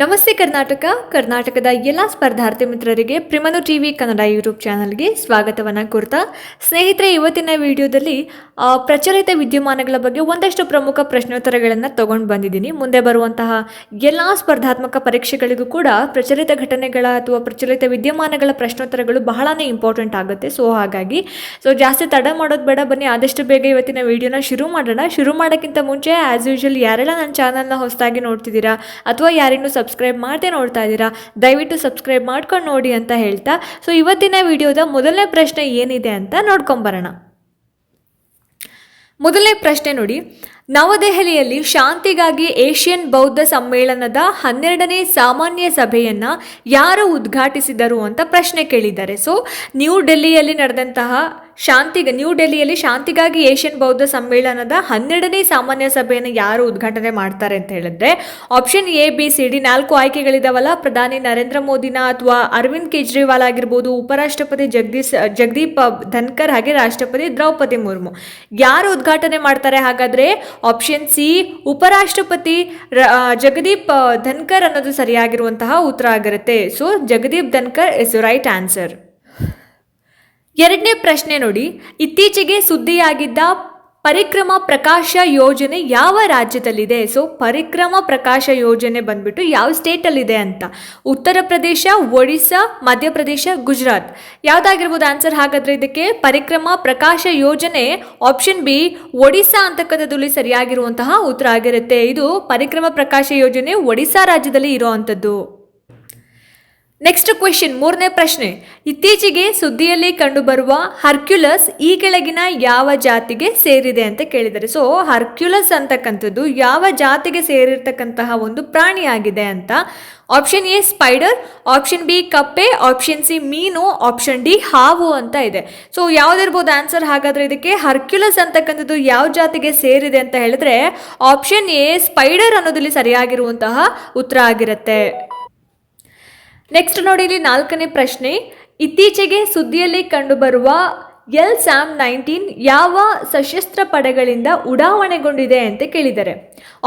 ನಮಸ್ತೆ ಕರ್ನಾಟಕ. ಕರ್ನಾಟಕದ ಎಲ್ಲ ಸ್ಪರ್ಧಾರ್ಥಿ ಮಿತ್ರರಿಗೆ ಪ್ರಿಮನು ಟಿವಿ ಕನ್ನಡ ಯೂಟ್ಯೂಬ್ ಚಾನಲ್ಗೆ ಸ್ವಾಗತವನ್ನು ಕೋರ್ತಾ ಸ್ನೇಹಿತರೆ, ಇವತ್ತಿನ ವಿಡಿಯೋದಲ್ಲಿ ಪ್ರಚಲಿತ ವಿದ್ಯಮಾನಗಳ ಬಗ್ಗೆ ಒಂದಷ್ಟು ಪ್ರಮುಖ ಪ್ರಶ್ನೋತ್ತರಗಳನ್ನು ತಗೊಂಡು ಬಂದಿದ್ದೀನಿ. ಮುಂದೆ ಬರುವಂತಹ ಎಲ್ಲ ಸ್ಪರ್ಧಾತ್ಮಕ ಪರೀಕ್ಷೆಗಳಿಗೂ ಕೂಡ ಪ್ರಚಲಿತ ಘಟನೆಗಳ ಅಥವಾ ಪ್ರಚಲಿತ ವಿದ್ಯಮಾನಗಳ ಪ್ರಶ್ನೋತ್ತರಗಳು ಬಹಳನೇ ಇಂಪಾರ್ಟೆಂಟ್ ಆಗುತ್ತೆ. ಸೊ ಹಾಗಾಗಿ ಸೊ ಜಾಸ್ತಿ ತಡ ಮಾಡೋದು ಬೇಡ. ಬನ್ನಿ, ಆದಷ್ಟು ಬೇಗ ಇವತ್ತಿನ ವಿಡಿಯೋನ ಶುರು ಮಾಡೋಣ. ಶುರು ಮಾಡೋಕ್ಕಿಂತ ಮುಂಚೆ ಆ್ಯಸ್ ಯೂಶುವಲ್ ಯಾರೆಲ್ಲ ನನ್ನ ಚಾನಲ್ನ ಹೊಸದಾಗಿ ನೋಡ್ತಿದ್ದೀರಾ ಅಥವಾ ಯಾರಿನ್ನೂ ಸಬ್ಸ್ಕ್ರೈಬ್ ಮಾಡದೆ ನೋಡ್ತಾ ಇದ್ದೀರಾ, ದಯವಿಟ್ಟು ಸಬ್ಸ್ಕ್ರೈಬ್ ಮಾಡ್ಕೊಂಡು ನೋಡಿ ಅಂತ ಹೇಳ್ತಾ, ಸೊ ಇವತ್ತಿನ ವಿಡಿಯೋದ ಮೊದಲನೇ ಪ್ರಶ್ನೆ ಏನಿದೆ ಅಂತ ನೋಡ್ಕೊಂಬರೋಣ ಮೊದಲನೇ ಪ್ರಶ್ನೆ ನೋಡಿ, ನವದೆಹಲಿಯಲ್ಲಿ ಶಾಂತಿಗಾಗಿ ಏಷ್ಯನ್ ಬೌದ್ಧ ಸಮ್ಮೇಳನದ ಹನ್ನೆರಡನೇ ಸಾಮಾನ್ಯ ಸಭೆಯನ್ನು ಯಾರು ಉದ್ಘಾಟಿಸಿದರು ಅಂತ ಪ್ರಶ್ನೆ ಕೇಳಿದ್ದಾರೆ. ಸೊ, ನ್ಯೂ ಡೆಲ್ಲಿಯಲ್ಲಿ ನಡೆದಂತಹ ಶಾಂತಿ ನ್ಯೂ ಡೆಲ್ಲಿಯಲ್ಲಿ ಶಾಂತಿಗಾಗಿ ಏಷ್ಯನ್ ಬೌದ್ಧ ಸಮ್ಮೇಳನದ ಹನ್ನೆರಡನೇ ಸಾಮಾನ್ಯ ಸಭೆಯನ್ನು ಯಾರು ಉದ್ಘಾಟನೆ ಮಾಡ್ತಾರೆ ಅಂತ ಹೇಳಿದ್ರೆ option A B C D ನಾಲ್ಕು ಆಯ್ಕೆಗಳಿದಾವಲ್ಲ, ಪ್ರಧಾನಿ ನರೇಂದ್ರ ಮೋದಿನ ಅಥವಾ ಅರವಿಂದ್ ಕೇಜ್ರಿವಾಲ್ ಆಗಿರ್ಬೋದು, ಉಪರಾಷ್ಟ್ರಪತಿ ಜಗದೀಶ್, ಜಗದೀಪ್ ಧನ್ಕರ್ ಹಾಗೆ ರಾಷ್ಟ್ರಪತಿ ದ್ರೌಪದಿ ಮುರ್ಮು. ಯಾರು ಉದ್ಘಾಟನೆ ಮಾಡ್ತಾರೆ ಹಾಗಾದ್ರೆ ಆಪ್ಷನ್ ಸಿ ಉಪರಾಷ್ಟ್ರಪತಿ ಜಗದೀಪ್ ಧನ್ಕರ್ ಅನ್ನೋದು ಸರಿಯಾಗಿರುವಂತಹ ಉತ್ತರ ಆಗಿರುತ್ತೆ. So Jagdeep Dhankhar is right answer ಎರಡನೇ ಪ್ರಶ್ನೆ ನೋಡಿ. ಇತ್ತೀಚೆಗೆ ಸುದ್ದಿಯಾಗಿದ್ದ ಪರಿಕ್ರಮ ಪ್ರಕಾಶ ಯೋಜನೆ ಯಾವ ರಾಜ್ಯದಲ್ಲಿದೆ? ಸೊ, ಪರಿಕ್ರಮ ಪ್ರಕಾಶ ಯೋಜನೆ ಬಂದ್ಬಿಟ್ಟು ಯಾವ ಸ್ಟೇಟಲ್ಲಿದೆ ಅಂತ. ಉತ್ತರ ಪ್ರದೇಶ, ಒಡಿಸ್ಸಾ ಮಧ್ಯಪ್ರದೇಶ ಗುಜರಾತ್. ಯಾವುದಾಗಿರ್ಬೋದು ಆನ್ಸರ್ ಹಾಗಾದರೆ ಇದಕ್ಕೆ? ಪರಿಕ್ರಮ ಪ್ರಕಾಶ ಯೋಜನೆ ಆಪ್ಷನ್ ಬಿ, ಒಡಿಸ್ಸಾ ಅಂತಕ್ಕಂಥದ್ದಲ್ಲಿ ಸರಿಯಾಗಿರುವಂತಹ ಉತ್ತರ ಆಗಿರುತ್ತೆ. ಇದು ಪರಿಕ್ರಮ ಪ್ರಕಾಶ ಯೋಜನೆ ಒಡಿಸ್ಸಾ ರಾಜ್ಯದಲ್ಲಿ ಇರುವಂಥದ್ದು ನೆಕ್ಸ್ಟ್ ಕ್ವೆಶನ್ ಮೂರನೇ ಪ್ರಶ್ನೆ. ಇತ್ತೀಚೆಗೆ ಸುದ್ದಿಯಲ್ಲಿ ಕಂಡುಬರುವ ಹರ್ಕ್ಯುಲಸ್ ಈ ಕೆಳಗಿನ ಯಾವ ಜಾತಿಗೆ ಸೇರಿದೆ ಅಂತ ಕೇಳಿದ್ದಾರೆ. ಸೊ ಹರ್ಕ್ಯುಲಸ್ ಅಂತಕ್ಕಂಥದ್ದು ಯಾವ ಜಾತಿಗೆ ಸೇರಿರ್ತಕ್ಕಂತಹ ಒಂದು ಪ್ರಾಣಿಯಾಗಿದೆ ಅಂತ. Option A spider option B ಕಪ್ಪೆ. ಆಪ್ಷನ್ ಸಿ ಮೀನು. ಆಪ್ಷನ್ ಡಿ ಹಾವು ಅಂತ ಇದೆ. ಸೊ ಯಾವ್ದಿರ್ಬೋದು ಆನ್ಸರ್ ಹಾಗಾದ್ರೆ ಇದಕ್ಕೆ ಹರ್ಕ್ಯುಲಸ್ ಅಂತಕ್ಕಂಥದ್ದು ಯಾವ ಜಾತಿಗೆ ಸೇರಿದೆ ಅಂತ ಹೇಳಿದ್ರೆ ಆಪ್ಷನ್ ಎ ಸ್ಪೈಡರ್ ಅನ್ನೋದಲ್ಲಿ ಸರಿಯಾಗಿರುವಂತಹ ಉತ್ತರ ಆಗಿರುತ್ತೆ. ನೆಕ್ಸ್ಟ್ ನೋಡಿ ಇಲ್ಲಿ ನಾಲ್ಕನೇ ಪ್ರಶ್ನೆ. ಇತ್ತೀಚೆಗೆ ಸುದ್ದಿಯಲ್ಲಿ ಕಂಡುಬರುವ ಎಲ್ ಸ್ಯಾಮ್ ನೈನ್ಟೀನ್ ಯಾವ ಸಶಸ್ತ್ರ ಪಡೆಗಳಿಂದ ಉಡಾವಣೆಗೊಂಡಿದೆ ಅಂತ ಕೇಳಿದ್ದಾರೆ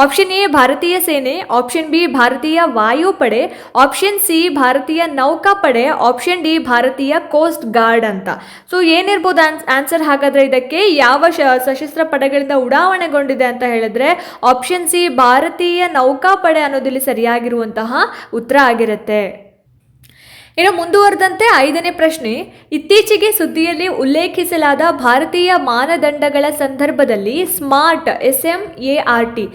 ಆಪ್ಷನ್ ಎ ಭಾರತೀಯ ಸೇನೆ ಆಪ್ಷನ್ ಬಿ ಭಾರತೀಯ ವಾಯುಪಡೆ ಆಪ್ಷನ್ ಸಿ ಭಾರತೀಯ ನೌಕಾಪಡೆ ಆಪ್ಷನ್ ಡಿ ಭಾರತೀಯ ಕೋಸ್ಟ್ ಗಾರ್ಡ್ ಅಂತ. ಸೊ ಏನಿರ್ಬೋದು ಆನ್ಸರ್ ಹಾಗಾದ್ರೆ ಇದಕ್ಕೆ ಯಾವ ಸಶಸ್ತ್ರ ಪಡೆಗಳಿಂದ ಉಡಾವಣೆಗೊಂಡಿದೆ ಅಂತ ಹೇಳಿದ್ರೆ ಆಪ್ಷನ್ ಸಿ ಭಾರತೀಯ ನೌಕಾಪಡೆ ಅನ್ನೋದಿಲ್ಲಿ ಸರಿಯಾಗಿರುವಂತಹ ಉತ್ತರ ಆಗಿರುತ್ತೆ. ಇನ್ನು ಮುಂದುವರೆದಂತೆ ಐದನೇ ಪ್ರಶ್ನೆ, ಇತ್ತೀಚೆಗೆ ಸುದ್ದಿಯಲ್ಲಿ ಉಲ್ಲೇಖಿಸಲಾದ ಭಾರತೀಯ ಮಾನದಂಡಗಳ ಸಂದರ್ಭದಲ್ಲಿ smart S M A R T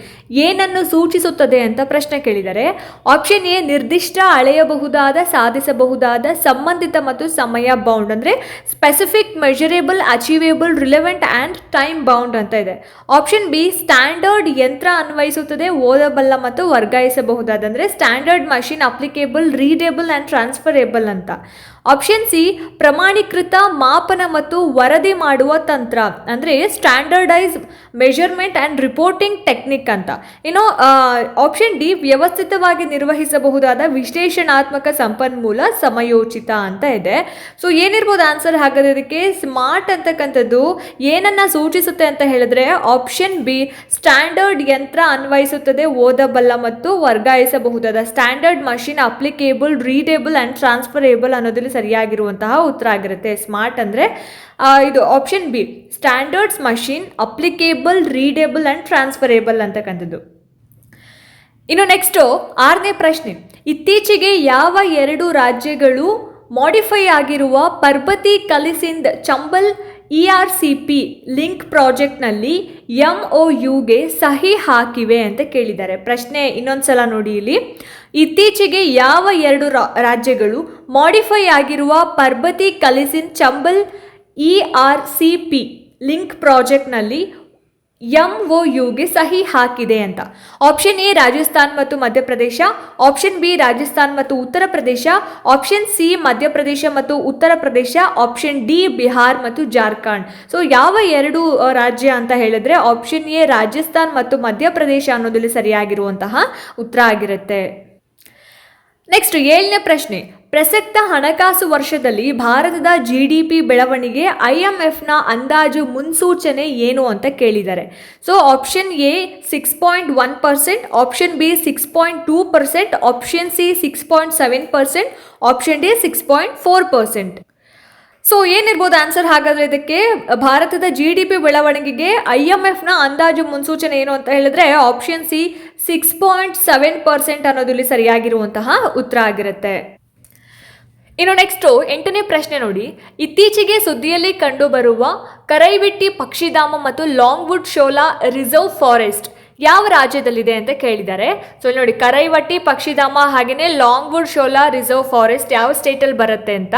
ಏನನ್ನು ಸೂಚಿಸುತ್ತದೆ ಅಂತ ಪ್ರಶ್ನೆ ಕೇಳಿದರೆ, ಆಪ್ಷನ್ ಎ ನಿರ್ದಿಷ್ಟ ಅಳೆಯಬಹುದಾದ, ಸಾಧಿಸಬಹುದಾದ, ಸಂಬಂಧಿತ ಮತ್ತು ಸಮಯ ಬೌಂಡ್ ಅಂದರೆ specific measurable achievable relevant and time bound ಅಂತ ಇದೆ. ಆಪ್ಷನ್ ಬಿ ಸ್ಟ್ಯಾಂಡರ್ಡ್ ಯಂತ್ರ ಅನ್ವಯಿಸುತ್ತದೆ, ಓದಬಲ್ಲ ಮತ್ತು ವರ್ಗಾಯಿಸಬಹುದಾದ ಅಂದರೆ standard machine applicable readable and transferable ಅಂತ. ಆಪ್ಷನ್ ಸಿ ಪ್ರಮಾಣೀಕೃತ ಮಾಪನ ಮತ್ತು ವರದಿ ಮಾಡುವ ತಂತ್ರ, ಅಂದರೆ standardise measurement and reporting technique ಅಂತ. ಇನ್ನು ಆಪ್ಷನ್ ಡಿ ವ್ಯವಸ್ಥಿತವಾಗಿ ನಿರ್ವಹಿಸಬಹುದಾದ ವಿಶ್ಲೇಷಣಾತ್ಮಕ ಸಂಪನ್ಮೂಲ ಸಮಯೋಚಿತ ಅಂತ ಇದೆ. ಸೊ ಏನಿರ್ಬೋದು ಆನ್ಸರ್ ಹಾಗಾದ್ರೆ ಸ್ಮಾರ್ಟ್ ಅಂತಕ್ಕಂಥದ್ದು ಏನನ್ನ ಸೂಚಿಸುತ್ತೆ ಅಂತ ಹೇಳಿದ್ರೆ ಆಪ್ಷನ್ ಬಿ ಸ್ಟ್ಯಾಂಡರ್ಡ್ ಯಂತ್ರ ಅನ್ವಯಿಸುತ್ತದೆ, ಓದಬಲ್ಲ ಮತ್ತು ವರ್ಗಾಯಿಸಬಹುದಾದ standard machine applicable readable and transferable ಅನ್ನೋದ್ರಲ್ಲಿ ಸರಿಯಾಗಿರುವಂತಹ ಉತ್ತರ ಆಗಿರುತ್ತೆ. ಸ್ಮಾರ್ಟ್ ಅಂದರೆ ಇದು option B standards machine applicable readable and transferable ಅಂತಕ್ಕಂಥದ್ದು. ಇನ್ನು ನೆಕ್ಸ್ಟು ಆರನೇ ಪ್ರಶ್ನೆ, ಇತ್ತೀಚೆಗೆ ಯಾವ ಎರಡು ರಾಜ್ಯಗಳು ಮಾಡಿಫೈ ಆಗಿರುವ Parbati Kalisindh Chambal E R C P link ಪ್ರಾಜೆಕ್ಟ್ನಲ್ಲಿ M O ಯುಗೆ ಸಹಿ ಹಾಕಿವೆ ಅಂತ ಕೇಳಿದ್ದಾರೆ. ಪ್ರಶ್ನೆ ಇನ್ನೊಂದ್ಸಲ ನೋಡಿ ಇಲ್ಲಿ. ಇತ್ತೀಚೆಗೆ ಯಾವ ಎರಡು ರಾಜ್ಯಗಳು ಮಾಡಿಫೈ ಆಗಿರುವ Parbati Kalisindh Chambal E R C P link ಪ್ರಾಜೆಕ್ಟ್ನಲ್ಲಿ M O ಯುಗೆ ಸಹಿ ಹಾಕಿದೆ ಅಂತ. ಆಪ್ಷನ್ ಎ ರಾಜಸ್ಥಾನ್ ಮತ್ತು ಮಧ್ಯಪ್ರದೇಶ ಆಪ್ಷನ್ ಬಿ ರಾಜಸ್ಥಾನ್ ಮತ್ತು ಉತ್ತರ ಪ್ರದೇಶ ಆಪ್ಷನ್ ಸಿ ಮಧ್ಯಪ್ರದೇಶ ಮತ್ತು ಉತ್ತರ ಪ್ರದೇಶ ಆಪ್ಷನ್ ಡಿ ಬಿಹಾರ್ ಮತ್ತು ಜಾರ್ಖಂಡ್. ಸೊ ಯಾವ ಎರಡು ರಾಜ್ಯ ಅಂತ ಹೇಳಿದ್ರೆ ಆಪ್ಷನ್ ಎ ರಾಜಸ್ಥಾನ್ ಮತ್ತು ಮಧ್ಯಪ್ರದೇಶ ಅನ್ನೋದಲ್ಲಿ ಸರಿಯಾಗಿರುವಂತಹ ಉತ್ತರ ಆಗಿರುತ್ತೆ. ನೆಕ್ಸ್ಟ್ ಏಳನೇ ಪ್ರಶ್ನೆ. ಪ್ರಸಕ್ತ ಹಣಕಾಸು ವರ್ಷದಲ್ಲಿ ಭಾರತದ ಜಿ ಡಿ ಪಿ ಬೆಳವಣಿಗೆ ಐ ಎಂ ಎಫ್ನ ಅಂದಾಜು ಮುನ್ಸೂಚನೆ ಏನು ಅಂತ ಕೇಳಿದ್ದಾರೆ. So option A six point one percent option B six point two percent option C six point seven percent option D six point four percent so ಏನಿರ್ಬೋದು answer ಹಾಗಾದ್ರೆ ಇದಕ್ಕೆ? ಭಾರತದ ಜಿ ಡಿ ಪಿ ಬೆಳವಣಿಗೆಗೆ ಐ ಎಂ ಎಫ್ನ ಅಂದಾಜು ಮುನ್ಸೂಚನೆ ಏನು ಅಂತ ಹೇಳಿದ್ರೆ option C six point seven percent ಅನ್ನೋದು ಇಲ್ಲಿ ಸರಿಯಾಗಿರುವಂತಹ ಉತ್ತರ ಆಗಿರುತ್ತೆ. ಇನ್ನು ನೆಕ್ಸ್ಟು ಎಂಟನೇ ಪ್ರಶ್ನೆ ನೋಡಿ. ಇತ್ತೀಚೆಗೆ ಸುದ್ದಿಯಲ್ಲಿ ಕಂಡುಬರುವ ಕರೈವಿಟ್ಟಿ ಪಕ್ಷಿಧಾಮ ಮತ್ತು ಲಾಂಗ್ವುಡ್ ಶೋಲಾ ರಿಸರ್ವ್ ಫಾರೆಸ್ಟ್ ಯಾವ ರಾಜ್ಯದಲ್ಲಿದೆ ಅಂತ ಕೇಳಿದ್ದಾರೆ. ಸೊ ಇಲ್ಲಿ ನೋಡಿ, ಕರೈವಟ್ಟಿ, ಪಕ್ಷಿಧಾಮ ಹಾಗೆಯೇ ಲಾಂಗ್ವುಡ್, ಶೋಲಾ, ರಿಸರ್ವ್ ಫಾರೆಸ್ಟ್ ಯಾವ ಸ್ಟೇಟಲ್ಲಿ ಬರುತ್ತೆ ಅಂತ.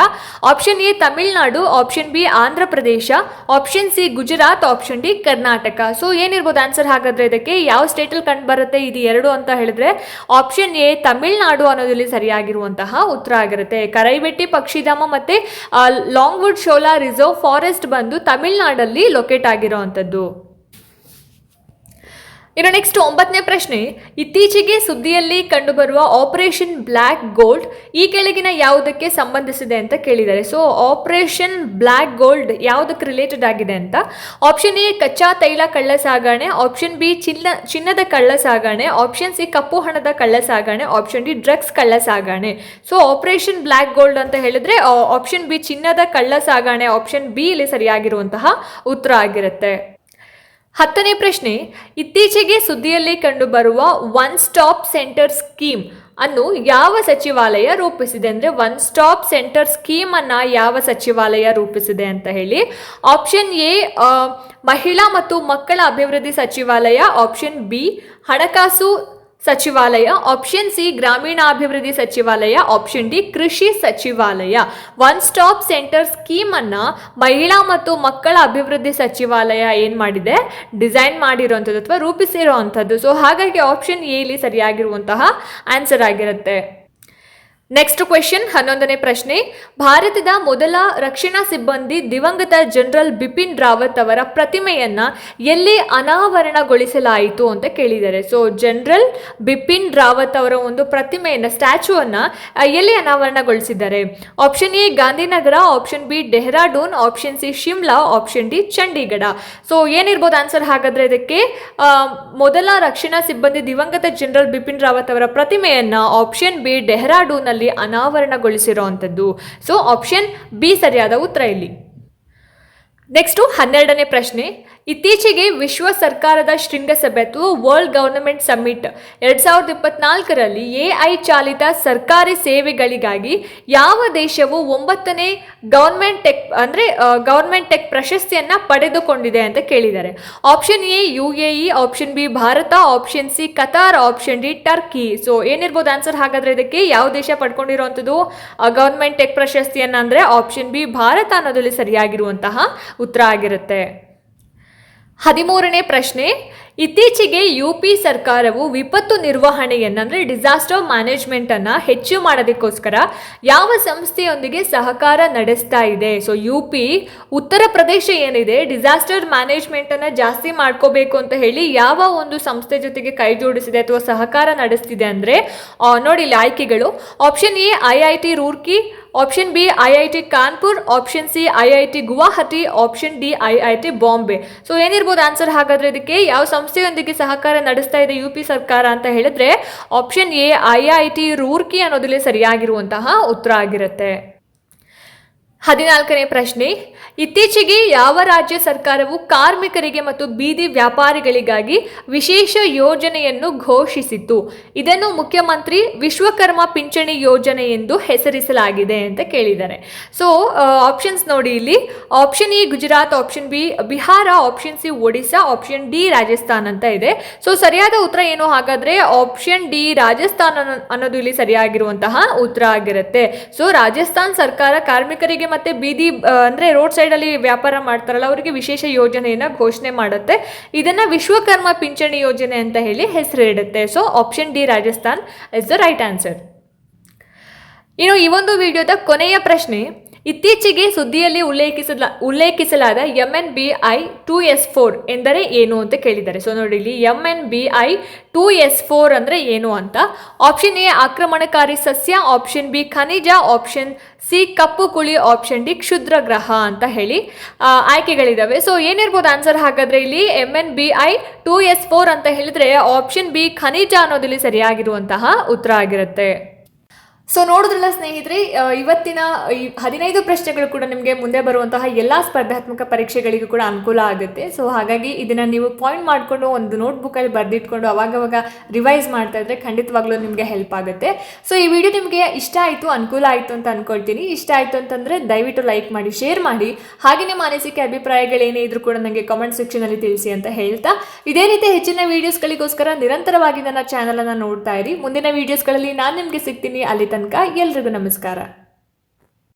Option A, Tamil Nadu option B, Andhra Pradesh option C, Gujarat option D, Karnataka. So ಏನಿರ್ಬೋದು ಆನ್ಸರ್ ಹಾಗಾದ್ರೆ ಇದಕ್ಕೆ? ಯಾವ ಸ್ಟೇಟಲ್ಲಿ ಕಂಡು ಬರುತ್ತೆ? ಇದು ಎರಡು ಅಂತ ಹೇಳಿದ್ರೆ ಆಪ್ಷನ್ ಎ, ತಮಿಳ್ನಾಡು ಅನ್ನೋದಲ್ಲಿ ಸರಿಯಾಗಿರುವಂತಹ ಉತ್ತರ ಆಗಿರುತ್ತೆ. ಕರೈವಟ್ಟಿ, ಪಕ್ಷಿಧಾಮ ಮತ್ತೆ ಲಾಂಗ್ವುಡ್, ಶೋಲಾ, ರಿಸರ್ವ್ ಫಾರೆಸ್ಟ್ ಬಂದು ತಮಿಳ್ನಾಡಲ್ಲಿ ಲೊಕೇಟ್ ಆಗಿರೋವಂಥದ್ದು ಇನ್ನು ನೆಕ್ಸ್ಟ್ ಒಂಬತ್ತನೇ ಪ್ರಶ್ನೆ, ಇತ್ತೀಚೆಗೆ ಸುದ್ದಿಯಲ್ಲಿ ಕಂಡುಬರುವ ಆಪರೇಷನ್ ಬ್ಲ್ಯಾಕ್ ಗೋಲ್ಡ್ ಈ ಕೆಳಗಿನ ಯಾವುದಕ್ಕೆ ಸಂಬಂಧಿಸಿದೆ ಅಂತ ಕೇಳಿದ್ದಾರೆ. ಸೊ ಆಪರೇಷನ್ ಬ್ಲ್ಯಾಕ್ ಗೋಲ್ಡ್ ಯಾವುದಕ್ಕೆ ರಿಲೇಟೆಡ್ ಆಗಿದೆ ಅಂತ? ಆಪ್ಷನ್ ಎ, ಕಚ್ಚಾ ತೈಲ ಕಳ್ಳ ಸಾಗಣೆ ಆಪ್ಷನ್ ಬಿ, ಚಿನ್ನ, ಚಿನ್ನದ ಕಳ್ಳ ಸಾಗಣೆ ಆಪ್ಷನ್ ಸಿ, ಕಪ್ಪು ಹಣದ ಕಳ್ಳ ಸಾಗಣೆ ಆಪ್ಷನ್ ಡಿ ಡ್ರಗ್ಸ್ ಕಳ್ಳ ಸಾಗಣೆ ಸೊ ಆಪರೇಷನ್ ಬ್ಲ್ಯಾಕ್ ಗೋಲ್ಡ್ ಅಂತ ಹೇಳಿದ್ರೆ ಆಪ್ಷನ್ ಬಿ ಚಿನ್ನದ ಕಳ್ಳ ಸಾಗಣೆ ಆಪ್ಷನ್ ಬಿ ಇಲ್ಲಿ ಸರಿಯಾಗಿರುವಂತಹ ಉತ್ತರ ಆಗಿರುತ್ತೆ. ಹತ್ತನೇ ಪ್ರಶ್ನೆ, ಇತ್ತೀಚೆಗೆ ಸುದ್ದಿಯಲ್ಲಿ ಕಂಡುಬರುವ ಒನ್ ಸ್ಟಾಪ್ ಸೆಂಟರ್ ಸ್ಕೀಮ್ ಅನ್ನು ಯಾವ ಸಚಿವಾಲಯ ರೂಪಿಸಿದೆ ಅಂದರೆ ಒನ್ ಸ್ಟಾಪ್ ಸೆಂಟರ್ ಸ್ಕೀಮ್ ಅನ್ನ ಯಾವ ಸಚಿವಾಲಯ ರೂಪಿಸಿದೆ ಅಂತ ಹೇಳಿ ಆಪ್ಷನ್ ಎ ಮಹಿಳಾ ಮತ್ತು ಮಕ್ಕಳ ಅಭಿವೃದ್ಧಿ ಸಚಿವಾಲಯ ಆಪ್ಷನ್ ಬಿ, ಹಣಕಾಸು ಸಚಿವಾಲಯ ಆಪ್ಷನ್ ಸಿ ಗ್ರಾಮೀಣಾಭಿವೃದ್ಧಿ ಸಚಿವಾಲಯ ಆಪ್ಷನ್ ಡಿ ಕೃಷಿ ಸಚಿವಾಲಯ. ಒನ್ ಸ್ಟಾಪ್ ಸೆಂಟರ್ ಸ್ಕೀಮ್ ಅನ್ನ ಮಹಿಳಾ ಮತ್ತು ಮಕ್ಕಳ ಅಭಿವೃದ್ಧಿ ಸಚಿವಾಲಯ ಏನು ಮಾಡಿದೆ? ಡಿಸೈನ್ ಮಾಡಿರುವಂಥದ್ದು ಅಥವಾ ರೂಪಿಸಿರುವಂಥದ್ದು ಸೊ ಹಾಗಾಗಿ ಆಪ್ಷನ್ ಎ ಇಲ್ಲಿ ಸರಿಯಾಗಿರುವಂತಹ ಆನ್ಸರ್ ಆಗಿರುತ್ತೆ. ನೆಕ್ಸ್ಟ್ ಕ್ವೆಶನ್ ಹನ್ನೊಂದನೇ ಪ್ರಶ್ನೆ. ಭಾರತದ ಮೊದಲ ರಕ್ಷಣಾ ಸಿಬ್ಬಂದಿ ದಿವಂಗತ ಜನರಲ್ ಬಿಪಿನ್ ರಾವತ್ ಅವರ ಪ್ರತಿಮೆಯನ್ನ ಎಲ್ಲಿ ಅನಾವರಣಗೊಳಿಸಲಾಯಿತು ಅಂತ ಕೇಳಿದ್ದಾರೆ. ಸೊ ಜನರಲ್ ಬಿಪಿನ್ ರಾವತ್ ಅವರ ಒಂದು ಪ್ರತಿಮೆಯನ್ನ, ಸ್ಟ್ಯಾಚುವನ್ನ ಎಲ್ಲಿ ಅನಾವರಣಗೊಳಿಸಿದ್ದಾರೆ? Option A, Gandhinagar option B, Dehradun option C, Shimla option D, Chandigarh. So ಏನಿರ್ಬೋದು ಆನ್ಸರ್ ಹಾಗಾದ್ರೆ ಇದಕ್ಕೆ? ಮೊದಲ ರಕ್ಷಣಾ ಸಿಬ್ಬಂದಿ ದಿವಂಗತ ಜನರಲ್ ಬಿಪಿನ್ ರಾವತ್ ಅವರ ಪ್ರತಿಮೆಯನ್ನ ಆಪ್ಷನ್ ಬಿ ಡೆಹ್ರಾಡೂನ್ ಅನಾವರಣಗೊಳಿಸಿರುವಂಥದ್ದು ಸೊ ಆಪ್ಷನ್ ಬಿ ಸರಿಯಾದ ಉತ್ತರ ಇಲ್ಲಿ. ನೆಕ್ಸ್ಟು ಹನ್ನೆರಡನೇ ಪ್ರಶ್ನೆ, ಇತ್ತೀಚೆಗೆ ವಿಶ್ವ ಸರ್ಕಾರದ ಶೃಂಗಸಭೆ ಅಥವಾ ವರ್ಲ್ಡ್ ಗವರ್ನಮೆಂಟ್ ಸಮ್ಮಿಟ್ ಎರಡು ಸಾವಿರದ ಇಪ್ಪತ್ನಾಲ್ಕರಲ್ಲಿ ಎ ಐ ಚಾಲಿತ ಸರ್ಕಾರಿ ಸೇವೆಗಳಿಗಾಗಿ ಯಾವ ದೇಶವು ಒಂಬತ್ತನೇ ಗೌರ್ಮೆಂಟ್ ಟೆಕ್ ಅಂದರೆ ಗೌರ್ಮೆಂಟ್ ಟೆಕ್ ಪ್ರಶಸ್ತಿಯನ್ನು ಪಡೆದುಕೊಂಡಿದೆ ಅಂತ ಕೇಳಿದ್ದಾರೆ. Option A U A E option B Bharat option C Qatar option D Turkey so ಏನಿರ್ಬೋದು ಆನ್ಸರ್ ಹಾಗಾದರೆ ಇದಕ್ಕೆ ಯಾವ ದೇಶ ಪಡ್ಕೊಂಡಿರುವಂಥದ್ದು? ಗೌರ್ಮೆಂಟ್ ಟೆಕ್ ಪ್ರಶಸ್ತಿಯನ್ನು ಅಂದರೆ ಆಪ್ಷನ್ ಬಿ ಭಾರತ ಅನ್ನೋದರಲ್ಲಿ ಸರಿಯಾಗಿರುವಂತಹ ಉತ್ತರ ಆಗಿರುತ್ತೆ. ಹದಿಮೂರನೇ ಪ್ರಶ್ನೆ ಇತ್ತೀಚೆಗೆ ಯು ಪಿ ಸರ್ಕಾರವು ವಿಪತ್ತು ನಿರ್ವಹಣೆಯನ್ನು ಅಂದರೆ ಡಿಸಾಸ್ಟರ್ ಮ್ಯಾನೇಜ್ಮೆಂಟನ್ನು ಹೆಚ್ಚು ಮಾಡೋದಕ್ಕೋಸ್ಕರ ಯಾವ ಸಂಸ್ಥೆಯೊಂದಿಗೆ ಸಹಕಾರ ನಡೆಸ್ತಾ ಇದೆ. So U P Uttar Pradesh ಏನಿದೆ ಡಿಸಾಸ್ಟರ್ ಮ್ಯಾನೇಜ್ಮೆಂಟನ್ನು ಜಾಸ್ತಿ ಮಾಡ್ಕೋಬೇಕು ಅಂತ ಹೇಳಿ ಯಾವ ಒಂದು ಸಂಸ್ಥೆ ಜೊತೆಗೆ ಕೈ ಜೋಡಿಸಿದೆ ಅಥವಾ ಸಹಕಾರ ನಡೆಸ್ತಿದೆ ಅಂದರೆ ನೋಡಿ ಇಲ್ಲಿ ಆಯ್ಕೆಗಳು option A, I I T Roorkee option B, I I T Kanpur option C, I I T Guwahati option D, I I T Bombay. So ಏನಿರ್ಬೋದು ಆನ್ಸರ್ ಹಾಗಾದ್ರೆ ಇದಕ್ಕೆ ಯಾವ ಸಂಸ್ಥೆಯೊಂದಿಗೆ ಸಹಕಾರ ನಡೆಸ್ತಾ ಇದೆ ಯು ಪಿ ಸರ್ಕಾರ ಅಂತ ಹೇಳಿದ್ರೆ option A, I I T, Roorkee ಅನ್ನೋದಿಲ್ಲ ಸರಿಯಾಗಿರುವಂತಹ ಉತ್ತರ ಆಗಿರುತ್ತೆ. ಹದಿನಾಲ್ಕನೇ ಪ್ರಶ್ನೆ, ಇತ್ತೀಚೆಗೆ ಯಾವ ರಾಜ್ಯ ಸರ್ಕಾರವು ಕಾರ್ಮಿಕರಿಗೆ ಮತ್ತು ಬೀದಿ ವ್ಯಾಪಾರಿಗಳಿಗಾಗಿ ವಿಶೇಷ ಯೋಜನೆಯನ್ನು ಘೋಷಿಸಿತು ಇದನ್ನು ಮುಖ್ಯಮಂತ್ರಿ ವಿಶ್ವಕರ್ಮ ಪಿಂಚಣಿ ಯೋಜನೆ ಎಂದು ಹೆಸರಿಸಲಾಗಿದೆ ಅಂತ ಕೇಳಿದ್ದಾರೆ. ಸೊ ಆಪ್ಷನ್ಸ್ ನೋಡಿ ಇಲ್ಲಿ. Option E Gujarat option B Bihar option C Odisha option D Rajasthan ಅಂತ ಇದೆ. ಸೊ ಸರಿಯಾದ ಉತ್ತರ ಏನು? ಹಾಗಾದ್ರೆ ಆಪ್ಷನ್ ಡಿ ರಾಜಸ್ಥಾನ್ ಅನ್ನೋ- ಅನ್ನೋದು ಇಲ್ಲಿ ಸರಿಯಾಗಿರುವಂತಹ ಉತ್ತರ ಆಗಿರುತ್ತೆ. ಸೊ ರಾಜಸ್ಥಾನ್ ಸರ್ಕಾರ ಕಾರ್ಮಿಕರಿಗೆ ಮತ್ತೆ ಬೀದಿ ಅಂದರೆ ರೋಡ್ ಸೈಡ್ ಅಲ್ಲಿ ವ್ಯಾಪಾರ ಮಾಡ್ತಾರಲ್ಲ, ಅವರಿಗೆ ವಿಶೇಷ ಯೋಜನೆಯನ್ನ ಘೋಷಣೆ ಮಾಡುತ್ತೆ. ಇದನ್ನ ವಿಶ್ವಕರ್ಮ ಪಿಂಚಣಿ ಯೋಜನೆ ಅಂತ ಹೇಳಿ ಹೆಸರಿಡುತ್ತೆ so option D Rajasthan is the right answer ಇನ್ನು ಈ ಒಂದು ವಿಡಿಯೋದ ಕೊನೆಯ ಪ್ರಶ್ನೆ ಇತ್ತೀಚೆಗೆ ಸುದ್ದಿಯಲ್ಲಿ ಉಲ್ಲೇಖಿಸಲ, ಉಲ್ಲೇಖಿಸಲಾದ M N B I two S four ಎಂದರೆ ಏನು ಅಂತ ಕೇಳಿದ್ದಾರೆ. ಸೊ ನೋಡಿ, ಇಲ್ಲಿ M N B I two S four ಅಂದರೆ ಏನು ಅಂತ? ಆಪ್ಷನ್ ಎ ಆಕ್ರಮಣಕಾರಿ ಸಸ್ಯ. ಆಪ್ಷನ್ ಬಿ ಖನಿಜ. ಆಪ್ಷನ್ ಸಿ ಕಪ್ಪು ಕುಳಿ. ಆಪ್ಷನ್ ಡಿ ಕ್ಷುದ್ರ ಗ್ರಹ ಅಂತ ಹೇಳಿ ಆಯ್ಕೆಗಳಿದ್ದಾವೆ. ಸೊ ಏನಿರ್ಬೋದು ಆನ್ಸರ್ ಹಾಗಾದರೆ ಇಲ್ಲಿ M N B I two S four ಅಂತ ಹೇಳಿದರೆ ಆಪ್ಷನ್ ಬಿ ಖನಿಜ ಅನ್ನೋದಿಲ್ಲಿ ಸರಿಯಾಗಿರುವಂತಹ ಉತ್ತರ ಆಗಿರುತ್ತೆ. ಸೊ ನೋಡಿದ್ರಲ್ಲ ಸ್ನೇಹಿತರೆ ಇವತ್ತಿನ ಈ ಹದಿನೈದು ಪ್ರಶ್ನೆಗಳು ಕೂಡ ನಿಮಗೆ ಮುಂದೆ ಬರುವಂತಹ ಎಲ್ಲ ಸ್ಪರ್ಧಾತ್ಮಕ ಪರೀಕ್ಷೆಗಳಿಗೂ ಕೂಡ ಅನುಕೂಲ ಆಗುತ್ತೆ. ಸೊ ಹಾಗಾಗಿ ಇದನ್ನು ನೀವು ಪಾಯಿಂಟ್ ಮಾಡಿಕೊಂಡು ಒಂದು ನೋಟ್ಬುಕ್ಕಲ್ಲಿ ಬರೆದಿಟ್ಕೊಂಡು ಅವಾಗವಾಗ ರಿವೈಸ್ ಮಾಡ್ತಾ ಇದ್ರೆ ಖಂಡಿತವಾಗ್ಲೂ ನಿಮಗೆ ಹೆಲ್ಪ್ ಆಗುತ್ತೆ. ಸೊ ಈ ವಿಡಿಯೋ ನಿಮಗೆ ಇಷ್ಟ ಆಯಿತು, ಅನುಕೂಲ ಆಯಿತು ಅಂತ ಅಂದ್ಕೊಳ್ತೀನಿ ಇಷ್ಟ ಆಯಿತು ಅಂತಂದರೆ ದಯವಿಟ್ಟು ಲೈಕ್ ಮಾಡಿ ಶೇರ್ ಮಾಡಿ. ಹಾಗೆ ನಿಮ್ಮ ಅನಿಸಿಕೆ, ಅಭಿಪ್ರಾಯಗಳೇನೇ ಇದ್ರೂ ಕೂಡ ನನಗೆ ಕಾಮೆಂಟ್ ಸೆಕ್ಷನಲ್ಲಿ ತಿಳಿಸಿ ಅಂತ ಹೇಳ್ತಾ. ಇದೇ ರೀತಿ ಹೆಚ್ಚಿನ ವೀಡಿಯೋಸ್ಗಳಿಗೋಸ್ಕರ ನಿರಂತರವಾಗಿ ನನ್ನ ಚಾನಲನ್ನು ನೋಡ್ತಾ ಇರಿ. ಮುಂದಿನ ವೀಡಿಯೋಸ್ಗಳಲ್ಲಿ ನಾನು ನಿಮಗೆ ಸಿಗ್ತೀನಿ. ಅಲ್ಲಿ ತನಕ ಎಲ್ರಿಗೂ ನಮಸ್ಕಾರ.